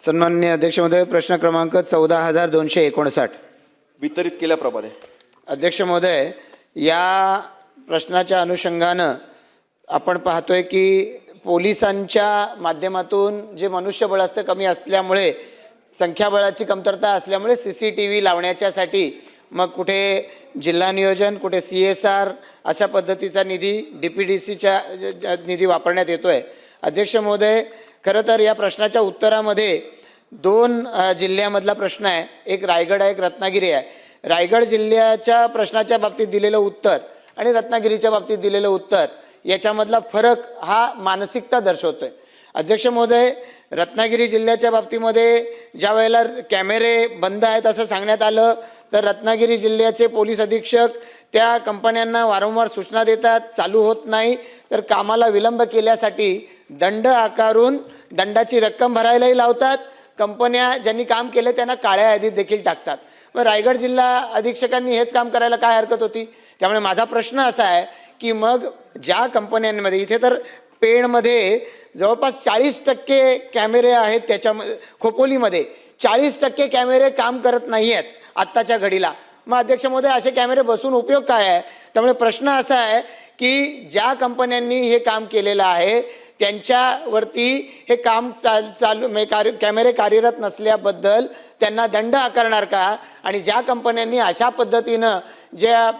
सन्माननीय अध्यक्ष महोदय प्रश्न क्रमांक चौदा हजार दोनशे एकोणसाठ. वितरित केल्याप्रमाणे. अध्यक्ष महोदय या प्रश्नाच्या अनुषंगानं आपण पाहतोय की पोलिसांच्या माध्यमातून जे मनुष्यबळ असतं कमी असल्यामुळे संख्याबळाची कमतरता असल्यामुळे सी सी टी व्ही लावण्याच्यासाठी मग कुठे जिल्हा नियोजन कुठे सी एस आर अशा पद्धतीचा निधी डी पी डी सीच्या निधी वापरण्यात येतो आहे अध्यक्ष महोदय खरं तर या प्रश्नाच्या उत्तरामध्ये दोन जिल्ह्यामधला प्रश्न आहे. एक रायगड आहे एक रत्नागिरी आहे. रायगड जिल्ह्याच्या प्रश्नाच्या बाबतीत दिलेलं उत्तर आणि रत्नागिरीच्या बाबतीत दिलेलं उत्तर याच्यामधला फरक हा मानसिकता दर्शवतो आहे अध्यक्ष महोदय रत्नागिरी जिल्ह्याच्या बाबतीमध्ये ज्या वेळेला कॅमेरे बंद आहेत असं सांगण्यात आलं तर रत्नागिरी जिल्ह्याचे पोलीस अधीक्षक त्या कंपन्यांना वारंवार सूचना देतात चालू होत नाही. तर कामाला विलंब केल्यासाठी दंड आकारून दंडाची रक्कम भरायलाही लावतात. कंपन्या ज्यांनी काम केलं त्यांना काळ्या यादीत देखील टाकतात. मग रायगड जिल्हा अधीक्षकांनी हेच काम करायला काय हरकत होती? त्यामुळे माझा प्रश्न असा आहे की मग ज्या कंपन्यांमध्ये इथे तर पेणमध्ये जवळपास चाळीस टक्के कॅमेरे आहेत त्याच्यामध्ये खोपोलीमध्ये. चाळीस टक्के कॅमेरे काम करत नाही आहेत आत्ताच्या घडीला. मग अध्यक्ष महोदय असे कॅमेरे बसून उपयोग काय आहे? त्यामुळे प्रश्न असा आहे की ज्या कंपन्यांनी हे काम केलेलं आहे त्यांच्यावरती हे काम चाल चालू म्हणजे कार्य कॅमेरे कार्यरत नसल्याबद्दल त्यांना दंड आकारणार का? आणि ज्या कंपन्यांनी अशा पद्धतीनं ज्या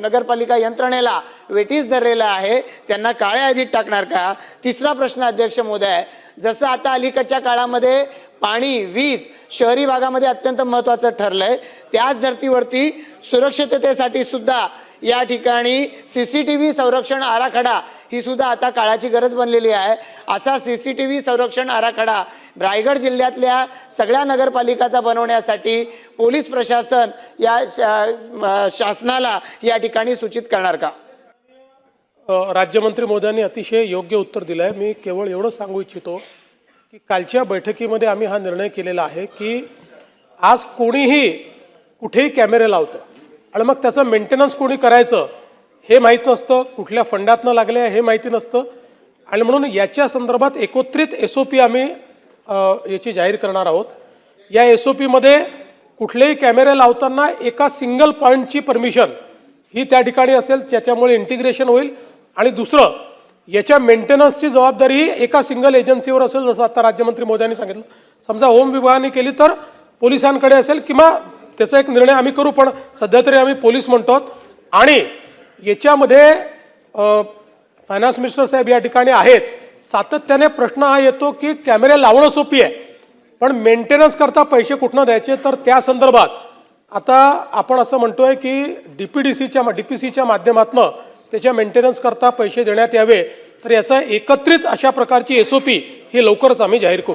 नगरपालिका यंत्रणेला वेटीस धरलेलं आहे त्यांना काळ्या यादीत टाकणार का? तिसरा प्रश्न अध्यक्ष मोदय जसं आता अलीकडच्या काळामध्ये पाणी वीज शहरी भागामध्ये अत्यंत महत्त्वाचं ठरलं आहे त्याच धर्तीवरती सुरक्षिततेसाठी सुद्धा या ठिकाणी सी सी टी व्ही संरक्षण आराखडा ही सुद्धा आता काळाची गरज बनलेली आहे. असा सी सी टी व्ही संरक्षण आराखडा रायगड जिल्ह्यातल्या सगळ्या नगरपालिकाचा बनवण्यासाठी पोलीस प्रशासन या शा- शासनाला या ठिकाणी सूचित करणार का? राज्यमंत्री मोदयांनी अतिशय योग्य उत्तर दिलं आहे मी केवळ एवढंच सांगू इच्छितो की कालच्या बैठकीमध्ये आम्ही हा निर्णय केलेला आहे की आज कोणीही कुठेही कॅमेरे लावतं आणि मग त्याचं मेंटेनन्स कोणी करायचं हे माहीत नसतं कुठल्या फंडातनं लागले आहे हे माहिती नसतं. आणि म्हणून याच्या संदर्भात एकत्रित एस ओ पी आम्ही याची जाहीर करणार आहोत. या एस ओ पीमध्ये कुठलेही कॅमेरे लावताना एका सिंगल पॉईंटची परमिशन ही त्या ठिकाणी असेल त्याच्यामुळे इंटिग्रेशन होईल. आणि दुसरं याच्या मेंटेनन्सची जबाबदारी ही एका सिंगल एजन्सीवर असेल जसं आता राज्यमंत्री मोदयांनी सांगितलं. समजा होम विभागाने केली तर पोलिसांकडे असेल किंवा त्याचा एक निर्णय आम्ही करू पण सध्या तरी आम्ही पोलीस म्हणतो आणि याच्यामध्ये फायनान्स मिनिस्टर साहेब या ठिकाणी आहेत. सातत्याने प्रश्न हा येतो की कॅमेरे लावणं सोपी आहे पण मेंटेनन्स करता पैसे कुठनं द्यायचे? तर त्या संदर्भात. आता आपण असं म्हणतोय की डी पी डी सीच्या डी पी सीच्या माध्यमातनं त्याच्या मेंटेनन्स करता पैसे देण्यात यावे. तर याचा एकत्रित अशा प्रकारची एस ओ पी ही लवकरच आम्ही जाहीर करू.